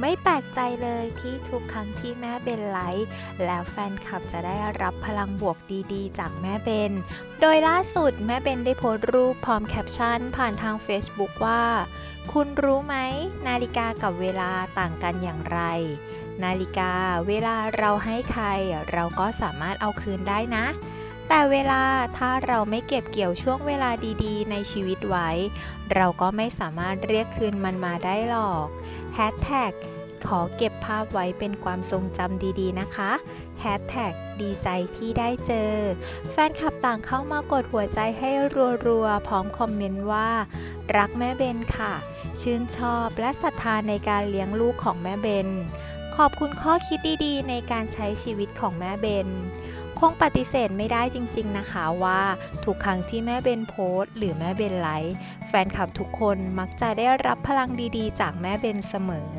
ไม่แปลกใจเลยที่ทุกครั้งที่แม่เบนไลฟ์แล้วแฟนคลับจะได้รับพลังบวกดีๆ จากแม่เบน โดยล่าสุดแม่เบนได้โพสต์รูปพร้อมแคปชั่นผ่านทาง Facebook ว่า คุณรู้ไหม นาฬิกากับเวลาต่างกันอย่างไร นาฬิกาเวลาเราให้ใคร เราก็สามารถเอาคืนได้นะ แต่เวลาถ้าเราไม่เก็บเกี่ยวช่วงเวลาดีๆ ในชีวิตไว้ เราก็ไม่สามารถเรียกคืนมันมาได้หรอก แฮชแท็กขอเก็บภาพไว้เป็นความทรงจำดีๆนะคะแฮชแท็กดีใจที่ได้เจอ แฟนคลับต่างเข้ามากดหัวใจให้รัวๆ พร้อมคอมเมนต์ว่า รักแม่เบนค่ะ ชื่นชอบและศรัทธาในการเลี้ยงลูกของแม่เบน ขอบคุณข้อคิดดีๆ ในการใช้ชีวิตของแม่เบน คงปฏิเสธไม่ได้จริงๆนะคะว่าทุกครั้งที่แม่เบนโพสต์หรือแม่เบนไลฟ์แฟนคลับทุกคนมักจะได้รับพลังดีๆ จากแม่เบนเสมอ